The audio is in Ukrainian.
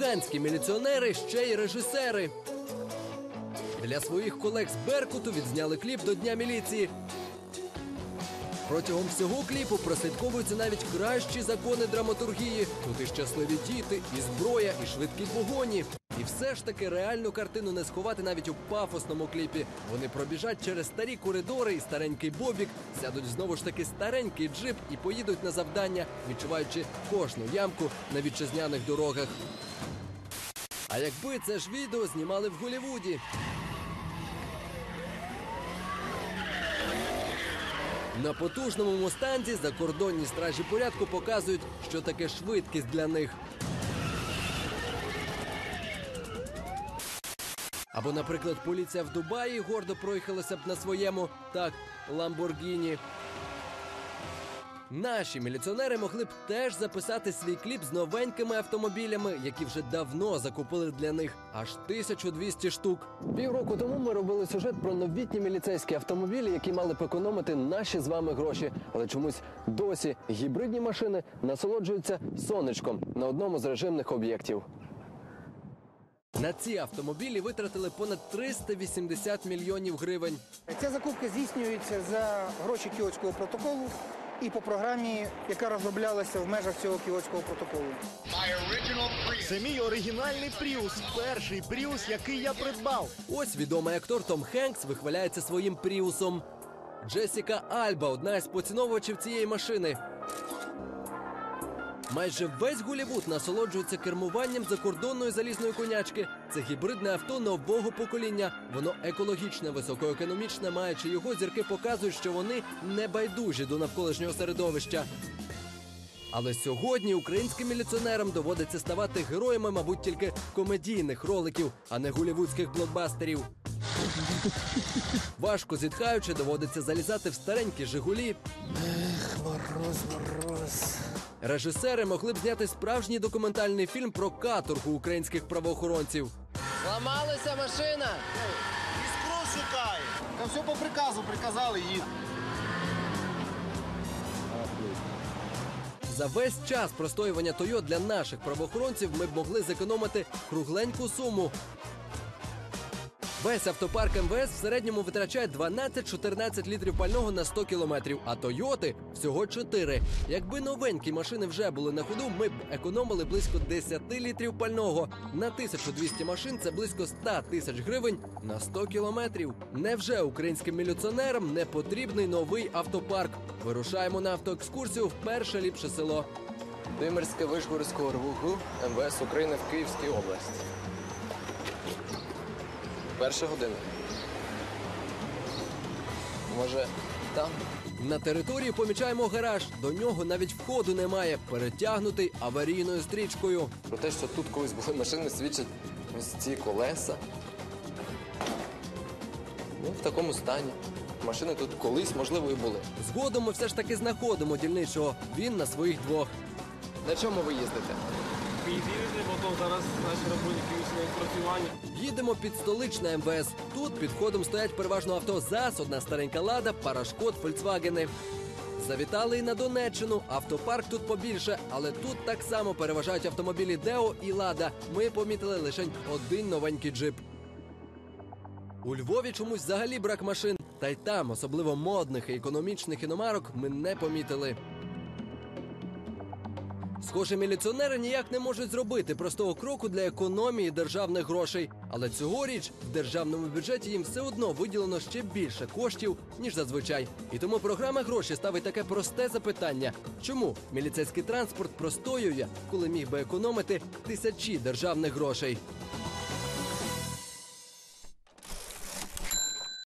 Луганські міліціонери ще й режисери. Для своїх колег з Беркуту відзняли кліп до Дня міліції. Протягом всього кліпу прослідковуються навіть кращі закони драматургії. Тут і щасливі діти, і зброя, і швидкі погоні. І все ж таки реальну картину не сховати навіть у пафосному кліпі. Вони пробіжать через старі коридори і старенький бобік, сядуть знову ж таки старенький джип і поїдуть на завдання, відчуваючи кожну ямку на вітчизняних дорогах. А якби це ж відео знімали в Голівуді? На потужному мустанзі закордонні стражі порядку показують, що таке швидкість для них. Або, наприклад, поліція в Дубаї гордо проїхалася б на своєму так Ламборгіні. Наші міліціонери могли б теж записати свій кліп з новенькими автомобілями, які вже давно закупили для них аж 1200 штук. Півроку тому ми робили сюжет про новітні міліцейські автомобілі, які мали б економити наші з вами гроші. Але чомусь досі гібридні машини насолоджуються сонечком на одному з режимних об'єктів. На ці автомобілі витратили понад 380 мільйонів гривень. Ця закупка здійснюється за гроші кіотського протоколу і по програмі, яка розроблялася в межах цього кіотського протоколу. Це мій оригінальний Пріус, перший Пріус, який я придбав. Ось відомий актор Том Хенкс вихваляється своїм пріусом. Джесіка Альба одна із поціновувачів цієї машини. Майже весь Голівуд насолоджується кермуванням закордонної залізної конячки. Це гібридне авто нового покоління. Воно екологічне, високоекономічне, маючи його зірки показують, що вони не байдужі до навколишнього середовища. Але сьогодні українським міліціонерам доводиться ставати героями, мабуть, тільки комедійних роликів, а не голівудських блокбастерів. Важко зітхаючи, доводиться залізати в старенькі Жигулі. Мороз, мороз. Режисери могли б зняти справжній документальний фільм про каторгу українських правоохоронців. Зламалася машина. Іскру шукає. Та все по приказу, приказали їд. За весь час простоювання Тойо для наших правоохоронців ми б могли зекономити кругленьку суму. Весь автопарк МВС в середньому витрачає 12-14 літрів пального на 100 кілометрів, а Тойоти всього 4. Якби новенькі машини вже були на ходу, ми б економили близько 10 літрів пального. На 1200 машин це близько 100 тисяч гривень на 100 кілометрів. Невже українським міліціонерам не потрібний новий автопарк? Вирушаємо на автоекскурсію в перше ліпше село. Димирське Вишгородського РВГ МВС України в Київській області. Перша година. Може, там? На території помічаємо гараж. До нього навіть входу немає, перетягнутий аварійною стрічкою. Про те, що тут колись були машини, свідчать ось ці колеса. Ну, в такому стані. Машини тут колись, можливо, і були. Згодом ми все ж таки знаходимо дільничого. Він на своїх двох. На чому ви їздите? Під'їзди, потім зараз наші роботники усі відпрацювання. Їдемо під столичне МВС. Тут під входом стоять переважно авто ЗАЗ, одна старенька лада, парашкот, Фольксвагени. Завітали і на Донеччину. Автопарк тут побільше, але тут так само переважають автомобілі Део і Лада. Ми помітили лише один новенький джип. У Львові чомусь взагалі брак машин. Та й там, особливо модних і економічних іномарок, ми не помітили. Схоже, міліціонери ніяк не можуть зробити простого кроку для економії державних грошей. Але цьогоріч в державному бюджеті їм все одно виділено ще більше коштів, ніж зазвичай. І тому програма гроші ставить таке просте запитання: чому міліцейський транспорт простоює, коли міг би економити тисячі державних грошей?